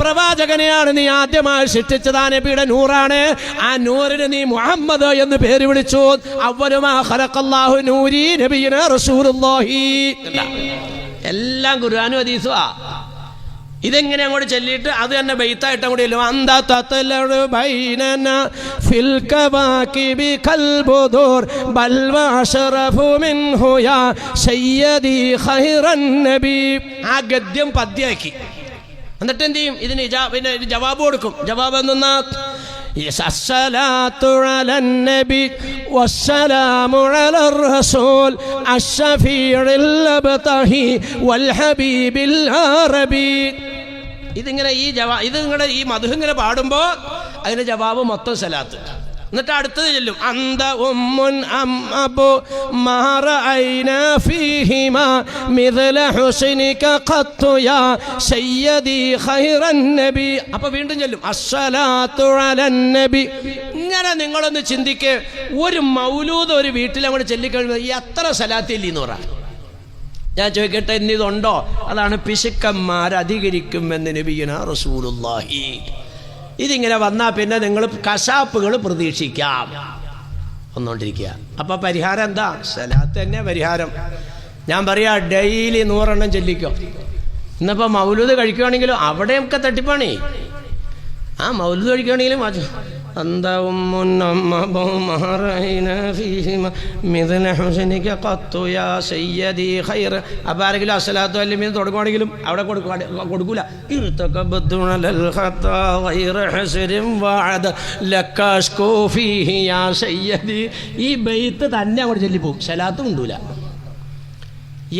പ്രവാചകനെയാണ് നീ ആദ്യമായി സൃഷ്ടിച്ചത് ആ നബിയുടെ നൂറാണ്. ആ നൂറിന് നീ മുഹമ്മദ് എന്ന് പേര് വിളിച്ചു. അവരുമാ ഖലഖല്ലാഹു നൂരി നബിയിന റസൂലുള്ളാഹി. എല്ലാം ഖുർആനും ഹദീസുവാ. ഇതെങ്ങനെ അങ്ങോട്ട് ചൊല്ലിയിട്ട് അത് തന്നെ ബെയ്ത്തായിട്ട് അങ്ങോട്ട് ചെല്ലും. അന്താ തത്തലു ബൈനന ഫിൽ കവാകിബി കൽബുദൂർ ബൽ വഅശറഫു മിൻഹു യാ സയ്യദി ഖൈറൻ നബി. ആ ഗദ്യം പദ്യമാക്കി എന്നിട്ട് എന്ത് ചെയ്യും ഇതിന് ഇജാ- പിന്നെ ഒരു ജവാബ് കൊടുക്കും ജവാബ് എന്തെന്നാ يس الصلاة على النبي والسلام على الرسول الشفيع الأبطحي والحبيب العربي ഇതിങ്ങനെ ഈ ജവാ ഇത് നിങ്ങളുടെ ഈ മധു ഇങ്ങനെ പാടുമ്പോൾ അതിന് ജവാബ് മൊത്തം സലാത്ത് എന്നിട്ട് അടുത്തത് ചെല്ലും. അന്ത ഉമ്മുൻ അം മാറ ഐന ഫീഹിമ മിഥല ഹുസ്നിക ഖത്തു യാ സയ്യദി ഖൈറൻ നബി. അപ്പോൾ വീണ്ടും ചെല്ലും. അസ്സലാത്തു അലൻ നബി. ഇങ്ങനെ നിങ്ങളൊന്ന് ചിന്തിക്ക്. ഒരു മൗലൂദ് ഒരു വീട്ടിൽ അങ്ങോട്ട് ചൊല്ലിക്കഴിയുമ്പോൾ ഈ എത്ര സലാത്തില്ല എന്ന് പറയാം ഞാൻ ചോദിക്കട്ടെ ഇന്നിതുണ്ടോ അതാണ് പിശുക്കന്മാരധികരിക്കുമെന്ന് നബിയന റസൂലുള്ളാഹി. ഇതിങ്ങനെ വന്നാൽ പിന്നെ നിങ്ങൾ കശാപ്പുകൾ പ്രതീക്ഷിക്കാം. വന്നുകൊണ്ടിരിക്കുക അപ്പോൾ പരിഹാരം എന്താ? സ്ഥലത്ത് തന്നെ പരിഹാരം. ഞാൻ പറയാ ഡെയിലി നൂറെണ്ണം ചെല്ലിക്കോ. ഇന്നിപ്പോൾ മൗലൂദ് കഴിക്കുകയാണെങ്കിലും അവിടെയൊക്കെ തട്ടിപ്പാണേ. ആ മൗലൂദ് കഴിക്കുകയാണെങ്കിലും أنت أم أم مهرين فيهما مثل حسنك قط يا سيدي خير അപ്പോൾ ആരെങ്കിലും അസലാത്തോ അല്ലെങ്കിൽ തുടങ്ങുവാണെങ്കിലും അവിടെ കൊടുക്കുക കൊടുക്കൂല ارتكبت على الخطا غير حسر وعد لك أشكو فيه يا سيدي ഈ ബെയ്ത്ത് തന്നെ അങ്ങോട്ട് ചൊല്ലിപ്പോവും സലാത്ത് കൊണ്ടൂല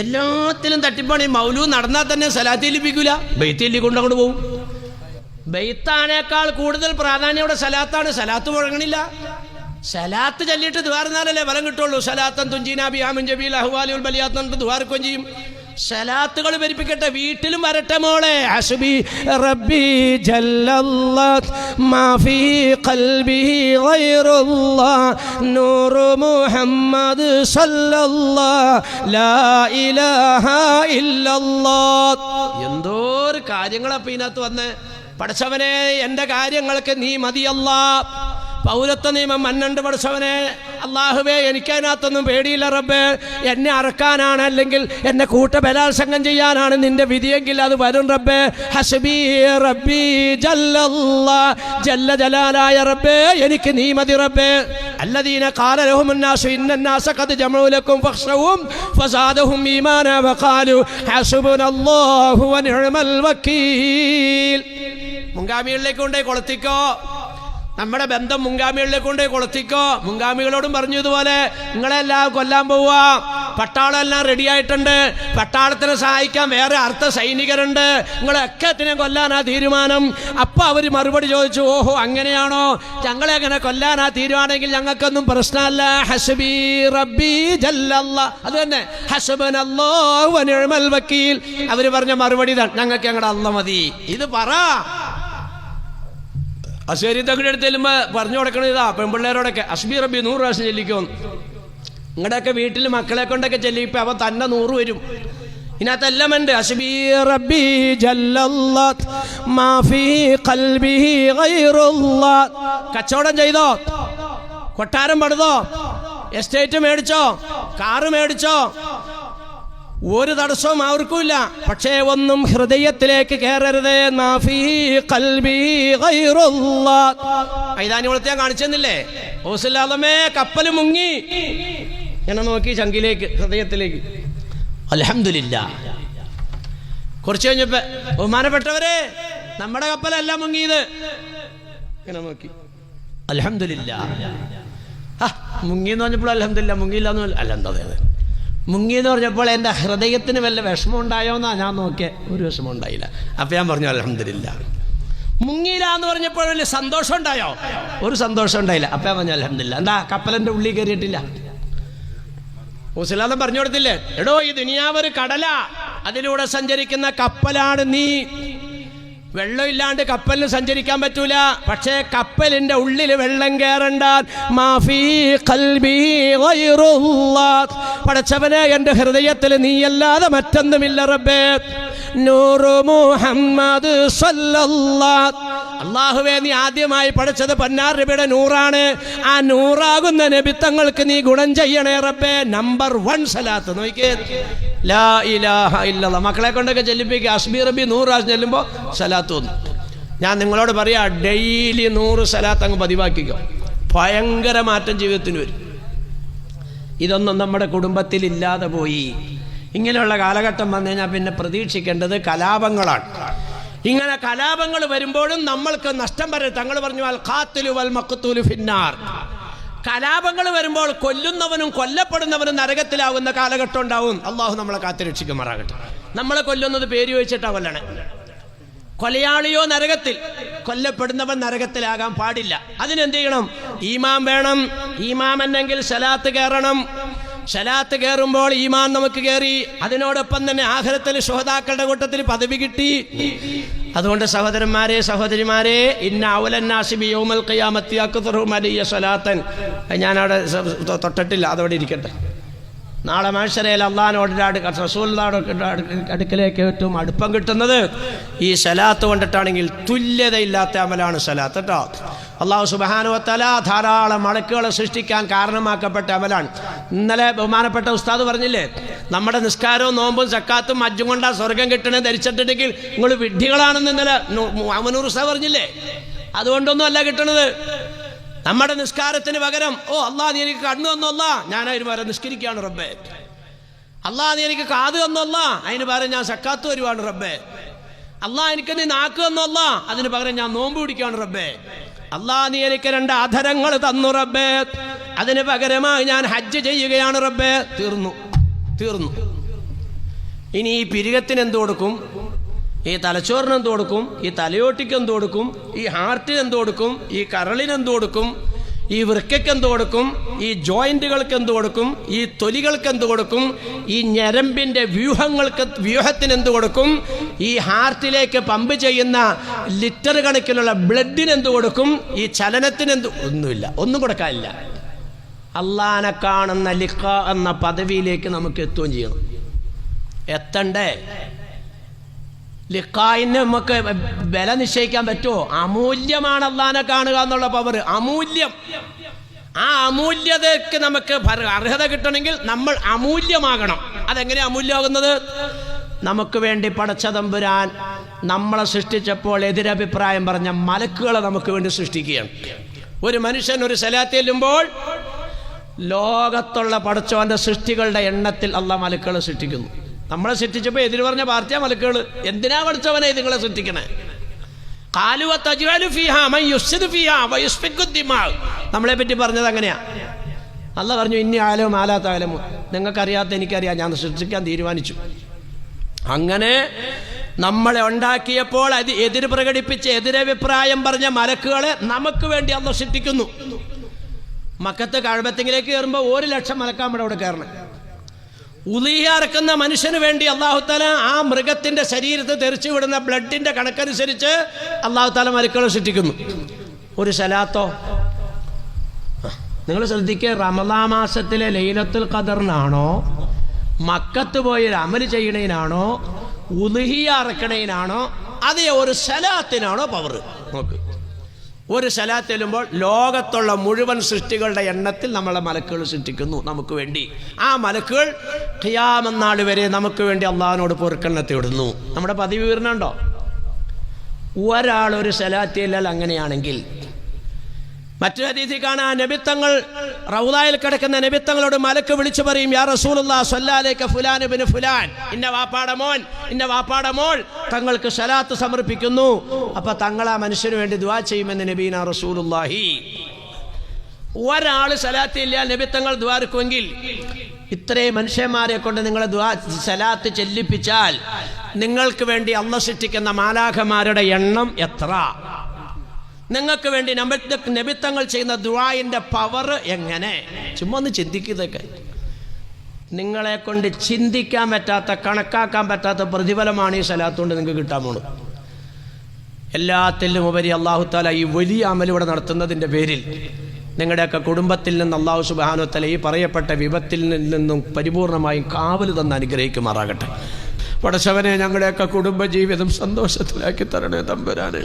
എല്ലാത്തിലും തട്ടിപ്പാണ് ഈ മൗലൂ നടന്നാൽ തന്നെ സലാത്ത് ചെല്ലിപ്പിക്കൂല ബെയ്ത്ത് ചെല്ലി കൊണ്ട് അങ്ങോട്ട് പോകും ബെയ്ത്താനേക്കാൾ കൂടുതൽ പ്രാധാന്യം ഇവിടെ സലാത്താണ്. സലാത്ത് മുഴങ്ങണില്ല. സലാത്ത് ചൊല്ലിയിട്ട് ദ്വാരുന്നാലല്ലേ ഫലം കിട്ടുള്ളൂ. സലാത്തൻ തുഞ്ചീനാബി ആമിൻ ജബീൽ അഹ്വാലിയുൽ ബലിയാത്തൻ ദ്വാർക്കുകയും ചെയ്യും. സലാത്തുകൾ വരിപ്പിക്കട്ടെ വീട്ടിലും വരട്ടെ മോളെ. ഹസ്ബി റബ്ബി ജല്ലല്ലാഹ് മാ ഫീ ഖൽബി നൂറു മുഹമ്മദ് ലാ ഇലാഹ എന്തോ ഒരു കാര്യങ്ങളപ്പോ ഇതിനകത്ത് വന്ന്. പഠിച്ചവനെ എന്റെ കാര്യങ്ങൾക്ക് നീ മതിയല്ല. പൗരത്വ നിയമം മന്നണ്ട് പഠിച്ചവനെ അള്ളാഹുവേ എനിക്കതിനകത്തൊന്നും പേടിയില്ല റബ്ബേ. എന്നെ അറക്കാനാണ് അല്ലെങ്കിൽ എന്നെ കൂട്ട ബലാത്സംഗം ചെയ്യാനാണ് നിന്റെ വിധിയെങ്കിൽ അത് വരും റബ്ബേ. ഹസബി റബ്ബി ജല്ല ജലാലായ റബ്ബേ എനിക്ക് നീ മതി റബ്ബേ. അല്ലദീന കാലലഹുമന്നാസു ഇന്നന്നാസ ഖദ് ജമഉലക്കും ഫഖ്ശവും ഫസാദഹും ഈമാന വഖാലു. ഹസ്ബുനല്ലാഹു വനിഅമൽ വക്കീൽ. മുങ്കാമികളിലേക്ക് കൊണ്ടേ കൊളുത്തിക്കോ. നമ്മുടെ ബന്ധം മുങ്കാമികളിലേക്ക് കൊണ്ടേ കൊളുത്തിക്കോ. മുങ്കാമികളോടും പറഞ്ഞു ഇതുപോലെ നിങ്ങളെല്ലാം കൊല്ലാൻ പോവാ. പട്ടാളം എല്ലാം റെഡിയായിട്ടുണ്ട് പട്ടാളത്തിനെ സഹായിക്കാൻ വേറെ അർത്ഥ സൈനികരുണ്ട്. നിങ്ങളൊക്കെ ഇതിനെ കൊല്ലാനാ തീരുമാനം. അപ്പോൾ അവർ മറുപടി ചോദിച്ചു ഓഹോ അങ്ങനെയാണോ? ഞങ്ങളെ അങ്ങനെ കൊല്ലാനാ തീരുമാനമെങ്കിൽ ഞങ്ങൾക്കൊന്നും പ്രശ്നമല്ല. ഹസബി റബ്ബി ജല്ലല്ല. അത് തന്നെ ഹസബനല്ലോ വനിഴമൽ വക്കീൽ. അവർ പറഞ്ഞ മറുപടി ഞങ്ങൾക്ക് ഞങ്ങളുടെ അല്ല മതി. ഇത് പറ. അശ്വരി തങ്ങളുടെ അടുത്ത് ചെല്ലുമ്പോൾ പറഞ്ഞു കൊടുക്കണം ഇതാ പെൺപിള്ളേരോടൊക്കെ അസ്ബി റബ്ബി നൂറ് പ്രാവശ്യം ചെല്ലിക്കും നിങ്ങളുടെയൊക്കെ വീട്ടിൽ മക്കളെ കൊണ്ടൊക്കെ ചെല്ലിപ്പോ അവ തന്നെ നൂറ് വരും. റബ്ബി ജല്ലല്ലാഹ് മാ ഖൽബിഹി ഗൈറുല്ലാഹ് കച്ചവടം ചെയ്തോ? കൊട്ടാരം പടുതോ എസ്റ്റേറ്റ് മേടിച്ചോ? കാറ് മേടിച്ചോ? ഒരു തടസ്സവും അവർക്കുമില്ല. പക്ഷേ ഒന്നും ഹൃദയത്തിലേക്ക് കയറരുത്. ഞാൻ കാണിച്ചെന്നില്ലേ? ഓസില്ലാതമേ കപ്പൽ മുങ്ങി. ഇങ്ങനെ നോക്കി ചങ്കിലേക്ക് ഹൃദയത്തിലേക്ക്. അലഹമില്ല കുറച്ച് കഴിഞ്ഞപ്പോ ബഹുമാനപ്പെട്ടവരെ നമ്മുടെ കപ്പലല്ല മുങ്ങിയത്. ഇങ്ങനെ നോക്കി. അലഹമില്ല മുങ്ങി എന്ന് പറഞ്ഞപ്പോൾ അലഹമില്ല മുങ്ങിയില്ല എന്ന് അല്ല എന്താ അതെ മുങ്ങി എന്ന് പറഞ്ഞപ്പോൾ എന്റെ ഹൃദയത്തിന് വല്ല വിഷമം ഉണ്ടായോ എന്നാ ഞാൻ നോക്കിയ. ഒരു വിഷമം ഉണ്ടായില്ല അപ്പം ഞാൻ പറഞ്ഞു അലഹമില്ല മുങ്ങിയില്ല എന്ന് പറഞ്ഞപ്പോൾ വലിയ സന്തോഷം ഉണ്ടായോ ഒരു സന്തോഷം ഉണ്ടായില്ല അപ്പം ഞാൻ പറഞ്ഞു അലഹമില്ല എന്താ കപ്പലിന്റെ ഉള്ളിൽ കയറിയിട്ടില്ല? മുസ്ലാദം പറഞ്ഞു കൊടുത്തില്ലേ? എടോ ഈ ദുനിയാവ് ഒരു കടലാ. അതിലൂടെ സഞ്ചരിക്കുന്ന കപ്പലാണ് നീ. വെള്ളമില്ലാണ്ട് കപ്പലിന് സഞ്ചരിക്കാൻ പറ്റൂല. പക്ഷേ കപ്പലിന്റെ ഉള്ളിൽ വെള്ളം കയറണ്ടാൻ മാഫി. പടച്ചവനെ എന്റെ ഹൃദയത്തിൽ നീയല്ലാതെ മറ്റൊന്നുമില്ല റബ്ബേ. നൂറു മുഹമ്മദ് അള്ളാഹുവേ നീ ആദ്യമായി പഠിച്ചത് പന്നാർ നബിയുടെ നൂറാണ്. ആ നൂറാകുന്ന നബിത്തങ്ങൾക്ക് നീ ഗുണം ചെയ്യണേ റബ്ബേ. നമ്പർ വൺ സലാത്ത് നോക്കിയേ. ലാ ഇലാഹ ഇല്ലല്ലാ മക്കളെ കൊണ്ടൊക്കെ ചെല്ലിപ്പിക്കുക അസ്മീർ റബി നൂറ് ചെല്ലുമ്പോൾ സലാത്ത് വന്നു ഞാൻ നിങ്ങളോട് പറയാ ഡെയിലി നൂറ് സലാത്ത് അങ്ങ് പതിവാക്കിക്കോ. ഭയങ്കര മാറ്റം ജീവിതത്തിന് വരും. ഇതൊന്നും നമ്മുടെ കുടുംബത്തിൽ ഇല്ലാതെ പോയി. ഇങ്ങനെയുള്ള കാലഘട്ടം വന്നു കഴിഞ്ഞാൽ പിന്നെ പ്രതീക്ഷിക്കേണ്ടത് കലാപങ്ങളാണ്. ഇങ്ങനെ കലാപങ്ങൾ വരുമ്പോഴും നമ്മൾക്ക് നഷ്ടം വരെ തങ്ങൾ പറഞ്ഞു അൽ വൽ മഖ്തൂലു ഫിന്നാർ. കലാപങ്ങൾ വരുമ്പോൾ കൊല്ലുന്നവനും കൊല്ലപ്പെടുന്നവനും നരകത്തിലാവുന്ന കാലഘട്ടം ഉണ്ടാവും. അള്ളാഹു നമ്മളെ കാത്തുരക്ഷിക്കുമാറാകട്ടെ. നമ്മളെ കൊല്ലുന്നത് പേര് ചോദിച്ചിട്ടാ കൊല്ലണേ. കൊലയാളിയോ നരകത്തിൽ? കൊല്ലപ്പെടുന്നവൻ നരകത്തിലാകാൻ പാടില്ല. അതിനെന്ത് ചെയ്യണം ഈമാം വേണം. ഈമാം എന്നെങ്കിൽ സലാത്ത് കയറണം. ശലാത്ത് കയറുമ്പോൾ ഈമാൻ നമുക്ക് കയറി അതിനോടൊപ്പം തന്നെ ആഹരത്തിൽ ശോതാക്കളുടെ കൂട്ടത്തിൽ പദവി കിട്ടി. അതുകൊണ്ട് സഹോദരന്മാരെ സഹോദരിമാരെ ഇന്ന ഔലന്നാസിബി യോമൽ ഖിയാമത്തി അക്തറും അലിയ സലാത്തൻ. ഞാനവിടെ അവിടെ തൊട്ടിട്ടില്ല അതവിടെ ഇരിക്കട്ടെ. നാളെ മനുഷ്യരയിൽ അള്ളഹാനോട് റസൂലിനോട് അടുക്കലേക്ക് ഏറ്റവും അടുപ്പം കിട്ടുന്നത് ഈ സലാത്ത് കൊണ്ടിട്ടാണെങ്കിൽ തുല്യതയില്ലാത്ത അമലാണ് സലാത്ത് കേട്ടോ അള്ളാഹു സുബാനുവത്തല ധാരാളം മടക്കുകളെ സൃഷ്ടിക്കാൻ കാരണമാക്കപ്പെട്ട അമലാണ്. ഇന്നലെ ബഹുമാനപ്പെട്ട ഉസ്താദ് പറഞ്ഞില്ലേ നമ്മുടെ നിസ്കാരവും നോമ്പും സക്കാത്തും മജ്ജും കൊണ്ടാ സ്വർഗം കിട്ടണേ ധരിച്ചിട്ടുണ്ടെങ്കിൽ നിങ്ങൾ വിഡ്ഢികളാണെന്ന് ഇന്നലെ അമനൂർ ഉസ്താദ് പറഞ്ഞില്ലേ അതുകൊണ്ടൊന്നും അല്ല കിട്ടണത്. നമ്മുടെ നിസ്കാരത്തിന് പകരം ഓ അള്ളാ നീ എനിക്ക് കണ്ണു തന്നല്ല ഞാൻ അതിന് പകരം നിസ്കരിക്കുകയാണ് റബ്ബേ. അള്ളാ നീ എനിക്ക് കാത് തന്നല്ല അതിന് പകരം ഞാൻ സക്കാത്ത് വരുവാണ് റബ്ബേ. അള്ളാ എനിക്ക് നീ നാക്ക് തന്നല്ല അതിന് പകരം ഞാൻ നോമ്പ് പിടിക്കുകയാണ് റബ്ബേ. അള്ളാ നീ എനിക്ക് രണ്ട് ആധരങ്ങൾ തന്നു റബ്ബേ. അതിന് പകരമായി ഞാൻ ഹജ്ജ് ചെയ്യുകയാണ് റബ്ബേ. തീർന്നു. തീർന്നു. ഇനി ഈ പിരികത്തിന് എന്ത് കൊടുക്കും? ഈ തലച്ചോറിന് എന്ത് കൊടുക്കും? ഈ തലയോട്ടിക്ക് എന്ത് കൊടുക്കും? ഈ ഹാർട്ടിന് എന്ത് കൊടുക്കും? ഈ കരളിന് എന്ത് കൊടുക്കും? ഈ വൃക്കയ്ക്ക് എന്ത് കൊടുക്കും? ഈ ജോയിന്റുകൾക്ക് എന്ത് കൊടുക്കും? ഈ തൊലികൾക്ക് എന്ത് കൊടുക്കും? ഈ ഞരമ്പിന്റെ വ്യൂഹങ്ങൾക്ക് വ്യൂഹത്തിന് എന്ത് കൊടുക്കും? ഈ ഹാർട്ടിലേക്ക് പമ്പ് ചെയ്യുന്ന ലിറ്റർ കണക്കിലുള്ള ബ്ലഡിന് എന്ത് കൊടുക്കും? ഈ ചലനത്തിന് എന്ത്? ഒന്നുമില്ല. ഒന്നും കൊടുക്കാനില്ല. അള്ളാനെ കാണുന്ന ലിഖ എന്ന പദവിയിലേക്ക് നമുക്ക് എത്തുകയും ചെയ്യണം. എത്തണ്ടേ? ലിഖായിന് നമുക്ക് വില നിശ്ചയിക്കാൻ പറ്റുമോ? അമൂല്യമാണ് അള്ളാനെ കാണുക എന്നുള്ള പവർ അമൂല്യം. ആ അമൂല്യതയ്ക്ക് നമുക്ക് അർഹത കിട്ടണമെങ്കിൽ നമ്മൾ അമൂല്യമാകണം. അതെങ്ങനെ അമൂല്യമാകുന്നത്? നമുക്ക് വേണ്ടി പടച്ച തമ്പുരാൻ നമ്മളെ സൃഷ്ടിച്ചപ്പോൾ എതിരഭിപ്രായം പറഞ്ഞ മലക്കുകളെ നമുക്ക് വേണ്ടി സൃഷ്ടിക്കുകയാണ്. ഒരു മനുഷ്യൻ ഒരു സ്ഥലത്തെല്ലുമ്പോൾ ലോകത്തുള്ള പടച്ചവന്റെ സൃഷ്ടികളുടെ എണ്ണത്തിൽ അള്ള മലക്കുകളെ സൃഷ്ടിക്കുന്നു. നമ്മളെ സൃഷ്ടിച്ചപ്പോൾ എതിര് പറഞ്ഞ പാർട്ടിയാ മലക്കുകൾ എന്തിനാ പഠിച്ചവനെ നിങ്ങളെ സൃഷ്ടിക്കണേ. നമ്മളെ പറ്റി പറഞ്ഞത് അങ്ങനെയാ. അല്ല പറഞ്ഞു ഇനി ആലോ മാലാത്ത ആലമോ നിങ്ങൾക്കറിയാത്ത എനിക്കറിയാം. ഞാൻ സൃഷ്ടിക്കാൻ തീരുമാനിച്ചു. അങ്ങനെ നമ്മളെ ഉണ്ടാക്കിയപ്പോൾ അത് എതിര് പ്രകടിപ്പിച്ച് എതിരഭിപ്രായം പറഞ്ഞ മലക്കുകളെ നമുക്ക് വേണ്ടി അന്ന് സൃഷ്ടിക്കുന്നു. മക്കത്ത് കഴബത്തിങ്കിലേക്ക് കയറുമ്പോൾ ഒരു ലക്ഷം മലക്കാമ്പടെ അവിടെ കയറണം. ഉലിയ ഇറക്കുന്ന മനുഷ്യന് വേണ്ടി അള്ളാഹുത്താല ആ മൃഗത്തിന്റെ ശരീരത്ത് തെറിച്ചു വിടുന്ന ബ്ലഡിന്റെ കണക്കനുസരിച്ച് അള്ളാഹുത്താല മരുക്കളെ സൃഷ്ടിക്കുന്നു. ഒരു സലാത്തോ? നിങ്ങൾ ശ്രദ്ധിക്കുക റമദാ മാസത്തിലെ ലൈലത്തുൽ ഖദറിനാണോ മക്കത്ത് പോയി അമൽ ചെയ്യണേനാണോ ഉലുഹിയ അറക്കണേനാണോ അതേ ഒരു സലാത്തിനാണോ പവർ നോക്ക്. ഒരു സലാത്ത് ചെല്ലുമ്പോൾ ലോകത്തുള്ള മുഴുവൻ സൃഷ്ടികളുടെ എണ്ണത്തിൽ നമ്മളെ മലക്കുകൾ സൃഷ്ടിക്കുന്നു നമുക്ക് വേണ്ടി. ആ മലക്കുകൾ ഖിയാമെന്നാൾ വരെ നമുക്ക് വേണ്ടി അള്ളാഹിനോട് പൊറുക്കണ്ണത്തെ ഇടുന്നു. നമ്മുടെ പതിവ് വീരണുണ്ടോ ഒരാൾ ഒരു സലാത്ത് അങ്ങനെയാണെങ്കിൽ മറ്റൊരു രീതി കാണാൻ നബിത്തങ്ങൾ റൗദായിൽ കിടക്കുന്ന നബിത്തങ്ങളോട് മലക്ക് വിളിച്ചു പറയും യാ റസൂലുള്ള സ്വല്ലാലേക്ക് ഫുലാൻ ഇന്ന വാപ്പാട മോൻ ഇന്ന വാപ്പാട മോൾ തങ്ങൾക്ക് സലാത്ത് സമർപ്പിക്കുന്നു. അപ്പൊ തങ്ങൾ ആ മനുഷ്യന് വേണ്ടി ദുവാ ചെയ്യുമെന്ന് നബീന റസൂലുള്ളാഹി. ഒരാൾ സലാത്ത് ഇല്ല നബിത്തങ്ങൾ ദ്വാർക്കുമെങ്കിൽ ഇത്രയും മനുഷ്യന്മാരെ കൊണ്ട് നിങ്ങളെ ദ്വാ സലാത്ത് ചെല്ലിപ്പിച്ചാൽ നിങ്ങൾക്ക് വേണ്ടി അള്ള സൃഷ്ടിക്കുന്ന മാലാഖമാരുടെ എണ്ണം എത്ര? നിങ്ങൾക്ക് വേണ്ടി നബി- നബിത്തങ്ങൾ ചെയ്യുന്ന ദുവായിന്റെ പവർ എങ്ങനെ? ചുമ്മാ ഒന്ന് ചിന്തിക്കുന്നതൊക്കെ. നിങ്ങളെ കൊണ്ട് ചിന്തിക്കാൻ പറ്റാത്ത കണക്കാക്കാൻ പറ്റാത്ത പ്രതിഫലമാണ് ഈ സ്ഥലത്തുകൊണ്ട് കൊണ്ട് നിങ്ങൾക്ക് കിട്ടാൻ പോണത്. എല്ലാത്തിലും ഉപരി അള്ളാഹു താല ഈ വലിയ അമലിവിടെ നടത്തുന്നതിന്റെ പേരിൽ നിങ്ങളുടെയൊക്കെ കുടുംബത്തിൽ നിന്ന് അള്ളാഹു സുബാനുത്തല ഈ പറയപ്പെട്ട വിപത്തിൽ നിന്നും പരിപൂർണമായും കാവൽ തന്ന് അനുഗ്രഹിക്കുമാറാകട്ടെ. പടശവനെ ഞങ്ങളുടെയൊക്കെ കുടുംബജീവിതം സന്തോഷത്തിലാക്കി തരണേ തമ്പുരാനെ.